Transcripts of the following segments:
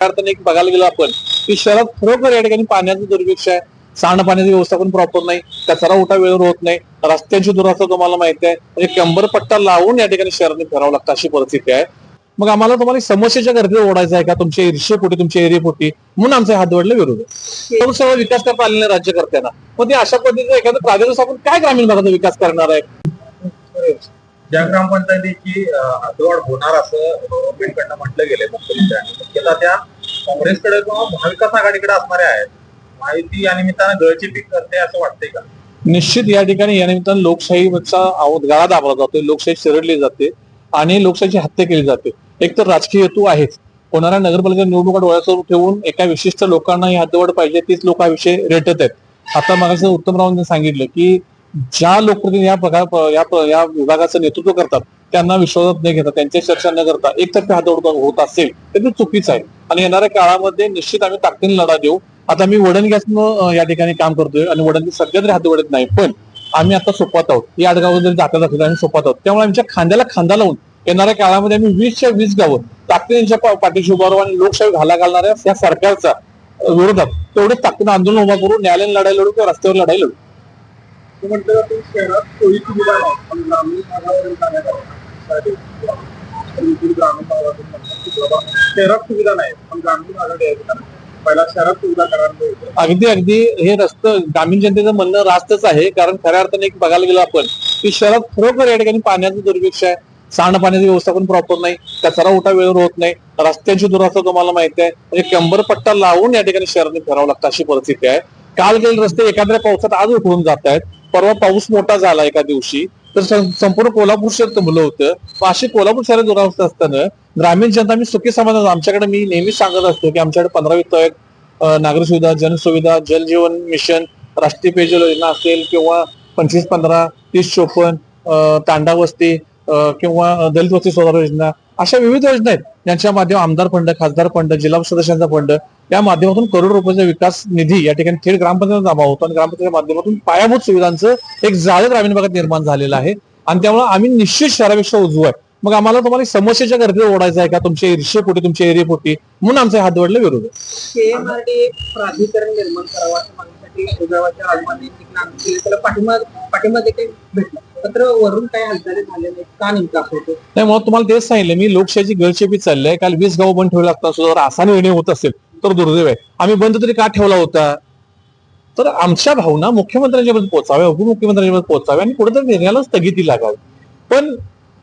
अर्थाने एक बघायला गेलो आपण की शहरात खरोखर या ठिकाणी पाण्याचं दुर्भिक्ष आहे. व्यवस्था व्यवस्थापन प्रॉपर नाही. कचरा उठा वेळेवर होत नाही. रस्त्यांची दुरावस्था तुम्हाला माहिती आहे. म्हणजे कंबरपट्टा लावून या ठिकाणी शहराने फिरावं लागतं अशी परिस्थिती आहे. मग आम्हाला तुम्हाला समस्येच्या गर्दीत ओढायचं आहे का? तुमच्या ईर्षेपोटी तुमच्या एरियापोटी म्हणून आमचे हात विरोध. आहे सर्व विकास करता आलेले राज्यकर्त्यांना. मग ते अशा पद्धतीचा एखादं प्रादेशिक आपण काय ग्रामीण भागाचा विकास करणार आहे? ज्या ग्रामपंचायतीची अं, होणार असं गव्हर्नमेंटकडनं म्हटलं गेलंय मुख्यमंत्र्यांनी. मुख्यतः त्या काँग्रेसकडे किंवा महाविकास आघाडीकडे असणाऱ्या आहेत माहिती या निमित्तानं गळची पीक करते असं वाटतंय का? निश्चित या ठिकाणी या निमित्तानं लोकशाहीचा गळा दाबला जातो लोकशाही चिरडली जाते आणि लोकशाहीची हत्या केली जाते. एक तर राजकीय हेतू आहेच. होणाऱ्या नगरपालिका निवडणुका डोळ्यासमोर ठेवून एका विशिष्ट लोकांना ही हद्दवाढ पाहिजे तीच लोक हा विषय रेटत आहेत. आता मागाशी उत्तमरावांनी सांगितलं की ज्या लोकप्रतिनिधी या प्रकार या या विभागाचं नेतृत्व करतात त्यांना विश्वासात न घेता त्यांच्या चर्चा न करता एकतर्फे हातोड होत असेल तर ते चुकीचं आहे. आणि येणाऱ्या काळामध्ये निश्चित आम्ही ताकदीने लढा देऊ. आता मी वडण गॅसनं या ठिकाणी काम करतोय आणि वडणची सध्या तरी हातोडत नाही. पण आम्ही आता सोपात आहोत. या आडगाव जरी जाता जाता आम्ही सोपात आहोत. त्यामुळे आमच्या खांद्याला खांदा लावून येणाऱ्या काळामध्ये आम्ही वीसच्या वीस गावं ताकदीच्या पाठीशी उभा राहू आणि लोकशाही घाला घालणाऱ्या या सरकारचा विरोधात तेवढंच ताकदीनं आंदोलन उभा करू न्यायालयीन लढाई लढू किंवा रस्त्यावर लढाई लढू. म्हटलं शहरात सोयी सुविधा ग्रामीण भागातून की बाबा शहरात सुविधा नाही पण ग्रामीण भागात यायचं कारण पहिला शहरात सुविधा करायला अगदी अगदी. हे रस्तं ग्रामीण जनतेचं म्हणणं रास्तच आहे कारण खऱ्या अर्थाने एक बघायला गेलो आपण की शहरात खरोखर या ठिकाणी पाण्याचं दुर्भिक्ष आहे. सांडपाण्याचं व्यवस्थापन प्रॉपर नाही. कचरा उठा वेळेवर होत नाही. रस्त्यांची दुरावस्था तुम्हाला माहिती आहे. म्हणजे कंबरपट्टा लावून या ठिकाणी शहराने फिरावं लागतं अशी परिस्थिती आहे. काल गेले रस्ते एखाद्या पावसात आज उठून जात आहेत. परवा पाऊस मोठा झाला एका दिवशी. तर संपूर्ण कोल्हापूर शहर तुंबलं होतं. मग अशी कोल्हापूर शहरात दुरावस्था असताना ग्रामीण जनता मी सुखी समाधान आमच्याकडे मी नेहमीच सांगत असतो की आमच्याकडे पंधरा वित्त नागरी सुविधा जनसुविधा जल जीवन मिशन राष्ट्रीय पेयजल योजना असेल किंवा पंचवीस पंधरा तीस चोपन्न तांडा वस्ती किंवा दलित वस्ती सुधार योजना अशा विविध योजना आहेत. ज्यांच्या माध्यम आमदार फंड खासदार फंड जिल्हा सदस्यांचा फंड या माध्यमातून करोड रुपयाचा विकास निधी या ठिकाणी थेट ग्रामपंचायत जमा होतो आणि ग्रामपंचायत माध्यमातून पायाभूत सुविधांचं एक जाळं ग्रामीण भागात निर्माण झालेलं आहे. आणि त्यामुळे आम्ही निश्चित शहरापेक्षा उजवू आहे. मग आम्हाला तुम्हाला समस्येच्या गर्दीत ओढायचं आहे का? तुमच्या ईर्षेपोटी तुमच्या एरियापोटी म्हणून आमचे हात वडले विरोध आहे. प्राधिकरण निर्माण करावं मात्र वरून काही हालचाली झाल्या नाही का नेमका असं होतं? नाही मग तुम्हाला तेच सांगितलं. मी लोकशाहीची गळचेपी चालली आहे काल वीस गाव बंद ठेवला लागतात सुद्धा जर असा निर्णय होत असेल तर दुर्दैव आहे. आम्ही बंद तरी का ठेवला होता? तर आमच्या भावना मुख्यमंत्र्यांच्यापर्यंत पोहोचाव्या उपमुख्यमंत्र्यांच्यापर्यंत पोहोचाव्या आणि कुठेतरी निर्णयाला स्थगिती लागावी. पण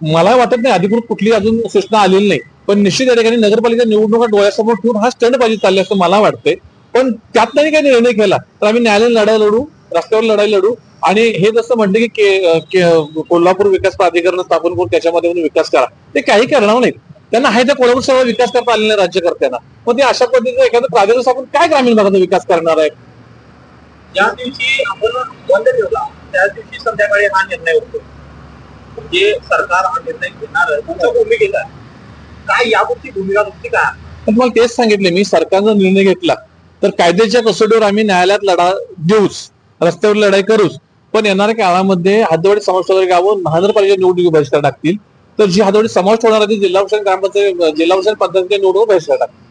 मला वाटत नाही अधिकृत कुठली अजून सूचना आलेली नाही. पण निश्चित या ठिकाणी नगरपालिका निवडणुका डोळ्यासमोर ठेवून हा स्टंट बाजी चालली असं मला वाटतंय. पण त्यात नाही काही निर्णय केला तर आम्ही न्यायालयीन लढाई लढू रस्त्यावर लढाई लढू आणि हे जसं म्हणलं की के- के- कोल्हापूर विकास प्राधिकरण स्थापन करून त्याच्यामध्ये विकास करा. ते काही करणार नाहीत. त्यांना आहे त्या कोल्हापूर सर्व विकास करता आलेल्या राज्यकर्त्यांना. मग ते अशा पद्धतीचं एखादं प्राधिकरण स्थापन काय ग्रामीण भागाचा विकास करणार आहे? ज्या दिवशी आपण बंद ठेवला त्याच दिवशी संध्याकाळी हा निर्णय होतो. जे सरकार हा निर्णय घेणार आहे काय यापुढची भूमिका तुमची? पण मला तेच सांगितले मी सरकारनं निर्णय घेतला तर कायद्याच्या कसोटीवर आम्ही न्यायालयात लढा देऊच रस्त्यावर लढाई करूच. पण येणाऱ्या काळामध्ये हातवडी समाज वगैरे गावं महानगरपालिका निवडणुकी बहिष्कार टाकतील. तर जी हातवडी समाज होणार आहे ती जिल्हा परिषद ग्रामपंचायत जिल्हा परिषद पंचायतीच्या निवडणूक बहिष्कार टाकतील?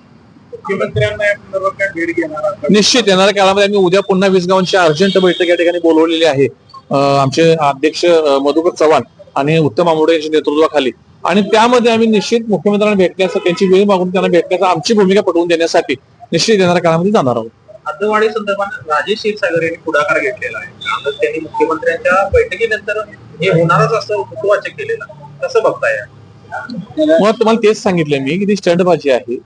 निश्चित येणाऱ्या काळामध्ये आम्ही उद्या पुन्हा वीस गावांची अर्जंट बैठक या ठिकाणी बोलवलेली आहे. आमचे अध्यक्ष मधुकर चव्हाण आणि उत्तम आंबोडे यांच्या नेतृत्वाखाली. आणि त्यामध्ये आम्ही निश्चित मुख्यमंत्र्यांना भेटण्याचं त्यांची वेळ मागून त्यांना भेटण्याचं आमची भूमिका पटवून देण्यासाठी निश्चित येणाऱ्या काळामध्ये जाणार आहोत. हद्दवाढी संदर्भात राजेश क्षीरसागर यांनी पुढाकार घेतलेला आहे. त्यांनी मुख्यमंत्र्यांच्या बैठकीनंतर हे होणारच असं महत्त्वाचे केलेलं कसं बघताय? मुळात तुम्हाला तेच सांगितलं मी की ती स्टंटबाजी आहे.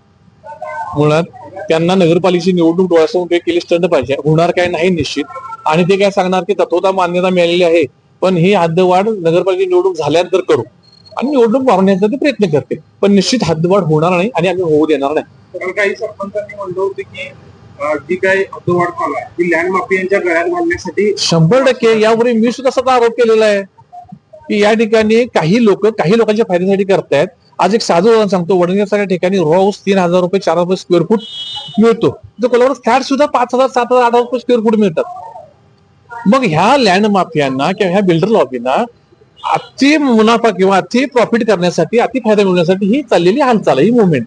मुळात त्यांना नगरपालिकेची निवडणूक डोळ्यासमोर उभी केली स्टंटबाजी होणार काय नाही निश्चित. आणि ते काय सांगणार की तत्वता मान्यता मिळालेली आहे. पण ही हद्दवाढ नगरपालिका निवडणूक झाल्यानंतर करू. आणि निवडणूक मारण्याचा ते प्रयत्न करते पण निश्चित हद्दवाढ होणार नाही आणि आम्ही होऊ देणार नाही. काही सरपंचांनी म्हणलं होतं की जी काही हद्दवाढ चालू आहे ती लँड माफियांच्या गळ्यात घालण्यासाठी शंभर टक्के यापूर्वी मी सुद्धा स्वतः आरोप केलेला आहे. की या ठिकाणी काही लोक काही लोकांच्या फायद्यासाठी करतायत. आज एक साधं उदाहरण सांगतो. वडणीसारख्या ठिकाणी रो हाऊस तीन हजार रुपये चार हजार रुपये स्क्वेअर फूट मिळतो. तर कोल्हापूर फ्लॅट सुद्धा पाच हजार सात हजार आठ हजार रुपये स्क्वेअर फूट मिळतात. मग ह्या लँड माफियांना किंवा ह्या बिल्डर लॉबीना अति मुनाफा किंवा अति प्रॉफिट करण्यासाठी अति फायदा मिळवण्यासाठी ही चाललेली हालचाल ही मुवमेंट